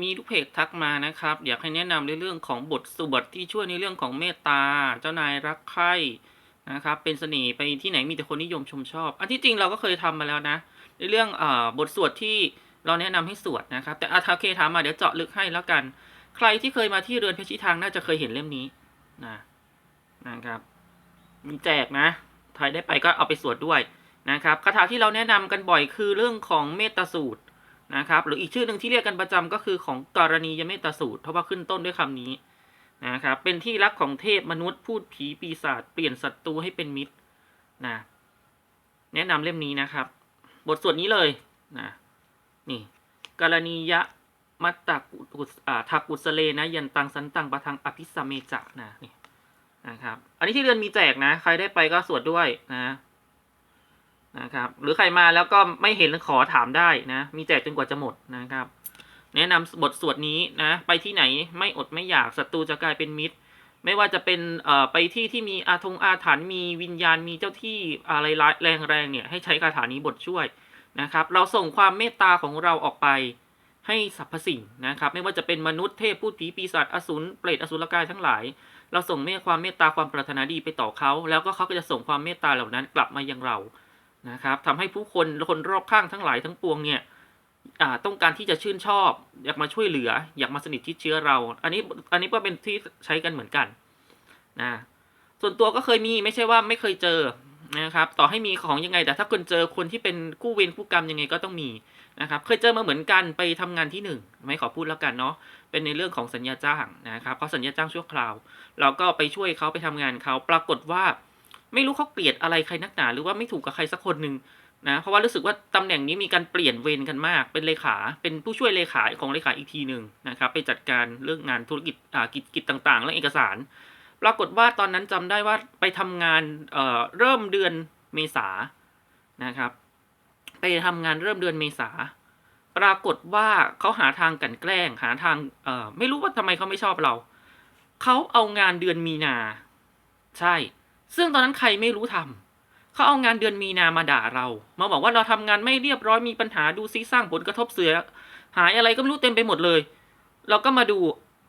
มีทุกเพจทักมานะครับ อยากให้แนะนำในเรื่องของบทสวดที่ช่วยในเรื่องของเมตตา เจ้านายรักใคร่นะครับ เป็นเสน่ห์ไปที่ไหนมีแต่คนนิยมชมชอบ อันที่จริงเราก็เคยทำมาแล้วนะ ในเรื่องเอ่อบทสวดที่เราแนะนำให้สวดนะครับ แต่อาทาเคถามมาเดี๋ยวเจาะลึกให้แล้วกัน ใครที่เคยมาที่เรือนเพชรชิทางน่าจะเคยเห็นเล่มนี้นะนะครับมีแจกนะใครได้ไปก็เอาไปสวดด้วยนะครับคาถาที่เราแนะนำกันบ่อยคือเรื่องของเมตตาสูตร นะครับหรืออีกชื่อหนึ่งที่เรียกกันประจำก็คือของกรณียเมตสูตรเพราะว่าขึ้นต้นด้วยคำนี้นะครับเป็นที่รักของเทพมนุษย์พูดผีปีศาจเปลี่ยนศัตรูให้เป็นมิตรนะแนะนำเล่มนี้นะครับ บทสวดนี้เลยนะนี่กรณียะมัตตากุสอ่าทักุสเลนะยันตังสันตังประทังอภิสมเมจะนะนี่นะครับ อันนี้ที่เรือนมีแจกนะ ใครได้ไปก็สวดด้วยนะ นะครับ หรือใครมาแล้วก็ไม่เห็นขอถามได้นะ มีแจกจนกว่าจะหมดนะครับ แนะนำบทสวดนี้นะ ไปที่ไหนไม่อดไม่อยากศัตรูจะกลายเป็นมิตร ไม่ว่าจะเป็นเอ่อไปที่ที่มีอาทงอาถรรพ์มีวิญญาณมีเจ้าที่อะไรร้ายแรงๆเนี่ยให้ใช้คาถานี้บทช่วยนะครับ เราส่งความเมตตาของเราออกไปให้สรรพสิ่งนะครับ ไม่ว่าจะเป็นมนุษย์เทพพูดผีปีศาจอสูรเปรตอสุรกายทั้งหลาย เราส่งเมตความเมตตาความปรารถนาดีไปต่อเขา แล้วก็เขาก็จะส่งความเมตตาเหล่านั้นกลับมายังเรา นะครับทำให้ผู้คนคนรอบข้างทั้งหลายทั้งปวงเนี่ยต้องการที่จะชื่นชอบ อยากมาช่วยเหลือ อยากมาสนิทชิดเชื้อเรา อันนี้อันนี้ก็เป็นที่ใช้กันเหมือนกันนะส่วนตัวก็เคยมีไม่ใช่ว่าไม่เคยเจอนะครับ ต่อให้มีของยังไง แต่ถ้าคุณเจอคนที่เป็นคู่เวรคู่กรรมยังไงก็ต้องมีนะครับ เคยเจอมาเหมือนกันไปทำงานที่หนึ่งไม่ขอพูดแล้วกันเนาะเป็นในเรื่องของสัญญาจ้างนะครับเขาสัญญาจ้างชั่วคราว เราก็ไปช่วยเขาไปทำงานเขาปรากฏว่า ไม่รู้เขาเกลียดอะไรใครนักหนาหรือว่าไม่ถูกกับใครสักคนหนึ่งนะเพราะว่ารู้สึกว่าตำแหน่งนี้มีการเปลี่ยนเวรกันมาก เป็นเลขา เป็นผู้ช่วยเลขาของเลขาอีกทีหนึ่งนะครับไปจัดการเรื่องงานธุรกิจอ่ากิจกิจต่างๆ และเอกสาร ปรากฏว่าตอนนั้นจำได้ว่าไปทำงานเอ่อเริ่มเดือนเมษานะครับ ไปทำงานเริ่มเดือนเมษาปรากฏว่าเขาหาทางกันแกล้ง หาทางเอ่อไม่รู้ว่าทำไมเขาไม่ชอบเราเขาเอางานเดือนมีนา ใช่ ซึ่งตอนนั้นใครไม่รู้ทำเขาเอางานเดือนมีนามาด่าเรา มาบอกว่าเราทำงานไม่เรียบร้อยมีปัญหาดูซิสร้างผลกระทบเสือ หายอะไรก็ไม่รู้เต็มไปหมดเลย เราก็มาดู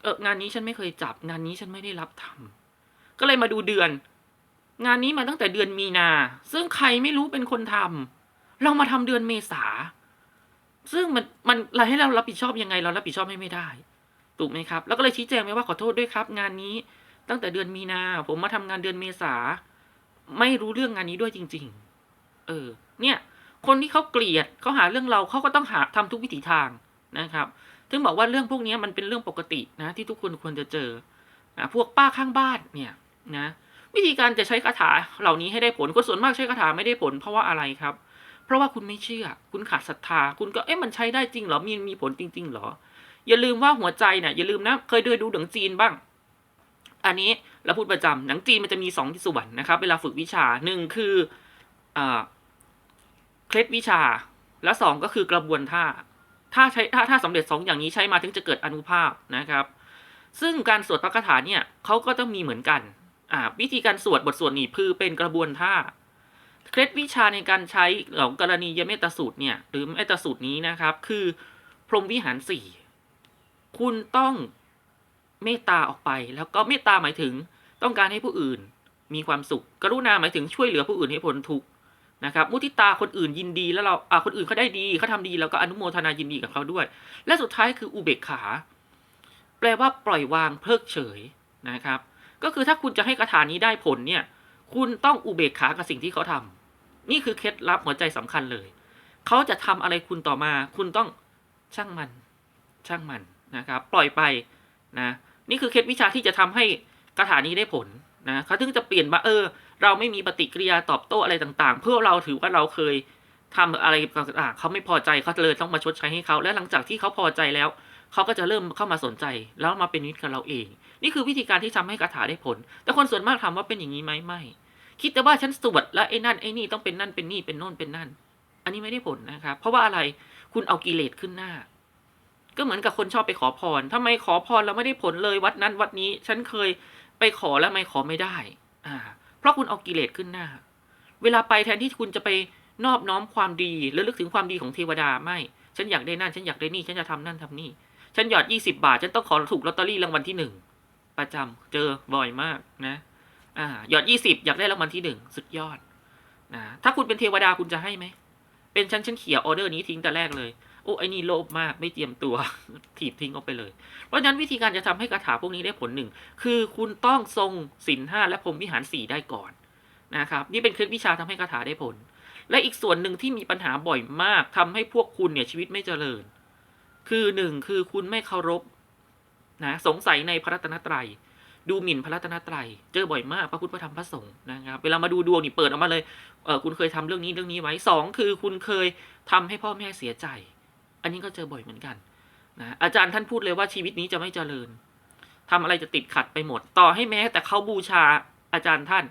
เอองานนี้ฉันไม่เคยจับ งานนี้ฉันไม่ได้รับทำก็เลยมาดูเดือน งานนี้มาตั้งแต่เดือนมีนา ซึ่งใครไม่รู้เป็นคนทำเรามาทำเดือนเมษาซึ่งมันมันอะไรให้เรารับผิดชอบยังไงเรารับผิดชอบให้ไม่ได้ ถูกไหมครับ แล้วก็เลยชี้แจงไปว่าขอโทษด้วยครับ งานนี้ ตั้งแต่เดือนมีนา ผมมาทำงานเดือนเมษา ไม่รู้เรื่องงานนี้ด้วยจริง ๆ เออ เนี่ย คนที่เขาเกลียดเขาหาเรื่องเราเขาก็ต้องหาทำทุกวิถีทางนะครับถึงบอกว่าเรื่องพวกนี้มันเป็นเรื่องปกตินะ ที่ทุกคนควรจะเจอนะพวกป้าข้างบ้านเนี่ยนะ วิธีการจะใช้คาถาเหล่านี้ให้ได้ผลคนส่วนมากใช้คาถาไม่ได้ผลเพราะว่าอะไรครับ เพราะว่าคุณไม่เชื่อ คุณขาดศรัทธา คุณก็เอ๊ะมันใช้ได้จริงเหรอมีมีผลจริง ๆ เหรอ อย่าลืมว่าหัวใจเนี่ยอย่าลืมนะ เคยดูดูหนังจีนบ้าง อันนี้เราพูดประจำหนังจีนมันจะมีสองส่วนนะครับ เวลาฝึกวิชาหนึ่งคือเคล็ดวิชา และสองก็คือกระบวนท่า ถ้าใช้ถ้าถ้าสำเร็จสองอย่างนี้ใช้มาถึงจะเกิดอนุภาพนะครับ ซึ่งการสวดพระคาถาเนี่ยเขาก็ต้องมีเหมือนกันอ่าวิธีการสวดบทสวดนี้คือเป็นกระบวนท่าเคล็ดวิชาในการใช้ของกรณียเมตสูตรเนี่ยหรือเมตสูตรนี้นะครับ คือพรหมวิหารสี่คุณต้อง เมตตาออกไป แล้วก็เมตตาหมายถึงต้องการให้ผู้อื่นมีความสุข กรุณาหมายถึงช่วยเหลือผู้อื่นให้พ้นทุกข์นะครับ มุทิตาคนอื่นยินดีแล้วเราอ่าคนอื่นเขาได้ดีเขาทำดีเราก็อนุโมทนายินดีกับเขาด้วย และสุดท้ายคืออุเบกขา แปลว่าปล่อยวางเพิกเฉยนะครับ ก็คือถ้าคุณจะให้คาถานี้ได้ผลเนี่ย คุณต้องอุเบกขากับสิ่งที่เขาทำนี่คือเคล็ดลับหัวใจสำคัญเลย เขาจะทำอะไรคุณต่อมา คุณต้องช่างมัน ช่างมันนะครับ ปล่อยไปนะ นี่คือเคล็ดวิชาที่จะทำให้คาถานี้ได้ผลนะเขาถึงจะเปลี่ยนมาเออ เราไม่มีปฏิกิริยาตอบโต้อะไรต่างๆ เพื่อเราถือว่าเราเคยทำอะไรต่างๆเขาไม่พอใจเขาเลยต้องมาชดใช้ให้เขาและหลังจากที่เขาพอใจแล้วเขาก็จะเริ่มเข้ามาสนใจแล้วมาเป็นมิตรกับเราเอง นี่คือวิธีการที่ทำให้คาถาได้ผล แต่คนส่วนมากถามว่าเป็นอย่างนี้ไหมไม่ คิดแต่ว่าฉันสวดแล้วไอ้นั่นไอ้นี่ต้องเป็นนั่นเป็นนี่เป็นโน่นเป็นนั่น อันนี้ไม่ได้ผลนะครับ เพราะว่าอะไรคุณเอากิเลสขึ้นหน้า ก็เหมือนกับคนชอบไปขอพรทำไมขอพรแล้วไม่ได้ผลเลยวัดนั้นวัดนี้ ฉันเคยไปขอแล้วไม่ขอไม่ได้ อ่า เพราะคุณเอากิเลสขึ้นหน้า เวลาไปแทนที่คุณจะไปนอบน้อมความดีและลึกถึงความดีของเทวดาไม่ ฉันอยากได้นั่น ฉันอยากได้นี่ ฉันจะทำนั่นทำนี่ ฉันหยอดยี่สิบาท ฉันต้องขอถูกลอตเตอรี่รางวัลที่หนึ่งประจำเจอบ่อยมากนะ อ่า หยอดยี่สิบอยากได้รางวัลที่หนึ่งสุดยอดนะถ้าคุณเป็นเทวดาคุณจะให้ไหมเป็นฉันฉันเขียออเดอร์นี้ทิ้งแต่แรกเลย โอ้ไอ้นี่โลภมากไม่เตรียมตัวถีบทิ้งออกไปเลย เพราะฉะนั้นวิธีการจะทำให้คาถาพวกนี้ได้ผลหนึ่ง คือคุณต้องทรงศีลห้าและพรหมวิหารสี่ได้ก่อนนะครับ นี่เป็นเคล็ดวิชาทำให้คาถาได้ผล และอีกส่วนหนึ่งที่มีปัญหาบ่อยมากทำให้พวกคุณเนี่ยชีวิตไม่เจริญ คือหนึ่งคือคุณไม่เคารพนะสงสัยในพระรัตนตรัย ดูหมิ่นพระรัตนตรัย เจอบ่อยมากพระพุทธพระธรรมพระสงฆ์นะครับเวลามาดูดวงนี่เปิดออกมาเลยเออคุณเคยทำเรื่องนี้เรื่องนี้ไว้สองคือคุณเคยทำให้พ่อแม่เสียใจ อันนี้ก็เจอบ่อยเหมือนกันนะอาจารย์ท่านพูดเลยว่าชีวิตนี้จะไม่เจริญทำอะไรจะติดขัดไปหมด ต่อให้แม้ แต่เขาบูชาอาจารย์ท่าน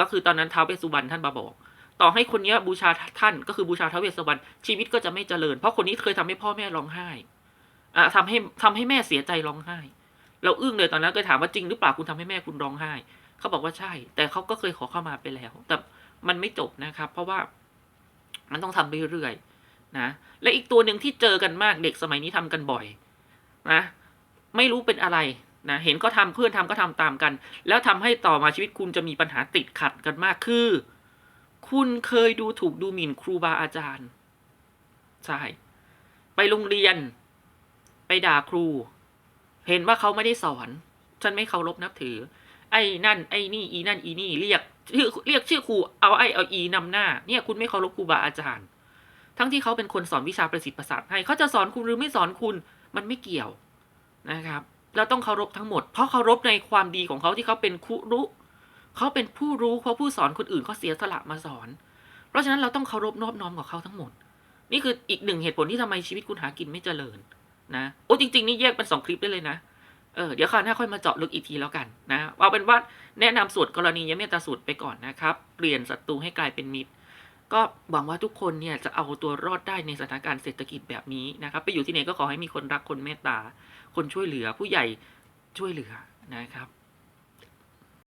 ก็คือตอนนั้นท้าวเวสสุวรรณท่านมาบอก ต่อให้คนนี้บูชาท่านก็คือบูชาท้าวเวสสุวรรณชีวิตก็จะไม่เจริญ เพราะคนนี้เคยทำให้พ่อแม่ร้องไห้อะทำให้ทำให้แม่เสียใจร้องไห้ เราอึ้งเลยตอนนั้นก็ถามว่าจริงหรือเปล่าคุณทำให้แม่คุณร้องไห้ เขาบอกว่าใช่ แต่เขาก็เคยขอเข้ามาไปแล้ว แต่มันไม่จบนะครับ เพราะว่ามันต้องทำเรื่อยๆ นะและอีกตัวหนึ่งที่เจอกันมากเด็กสมัยนี้ทำกันบ่อยนะไม่รู้เป็นอะไรนะเห็นก็ทำเพื่อนทำก็ทำตามกัน แล้วทำให้ต่อมาชีวิตคุณจะมีปัญหาติดขัดกันมากคือ คุณเคยดูถูกดูหมิ่นครูบาอาจารย์ใช่ไปโรงเรียน ไปด่าครู เห็นว่าเขาไม่ได้สอน ฉันไม่เคารพนับถือ ไอ้นั่น ไอ้นี่อีนั่นอีนี่เรียกชื่อเรียกชื่อครูเอาไอ้เอาอีนำหน้า เนี่ยคุณไม่เคารพครูบาอาจารย์ ทั้งที่เขาเป็นคนสอนวิชาประสิทธิ์ประสาทให้เขาจะสอนคุณหรือไม่สอนคุณมันไม่เกี่ยวนะครับ เราต้องเคารพทั้งหมด เพราะเคารพในความดีของเขาที่เขาเป็นครูรู้เขาเป็นผู้รู้เพราะผู้สอนคนอื่นเขาเสียสละมาสอน เพราะฉะนั้นเราต้องเคารพนอบน้อมกับเขาทั้งหมด นี่คืออีกหนึ่งเหตุผลที่ทำไมชีวิตคุณหากินไม่เจริญนะโอ้จริง ๆ นี่แยกเป็นสองคลิปได้เลยนะเออเดี๋ยวคราวหน้าค่อยมาเจาะลึกอีกทีแล้วกันนะเอาเป็นว่าแนะนำสูตรกรณียเมตตาสูตรไปก่อนนะครับ เปลี่ยนศัตรูให้กลายเป็นมิตร ก็หวังว่าทุกคนเนี่ยจะเอาตัวรอดได้ในสถานการณ์เศรษฐกิจแบบนี้นะครับ ไปอยู่ที่ไหนก็ขอให้มีคนรักคนเมตตา คนช่วยเหลือผู้ใหญ่ช่วยเหลือนะครับ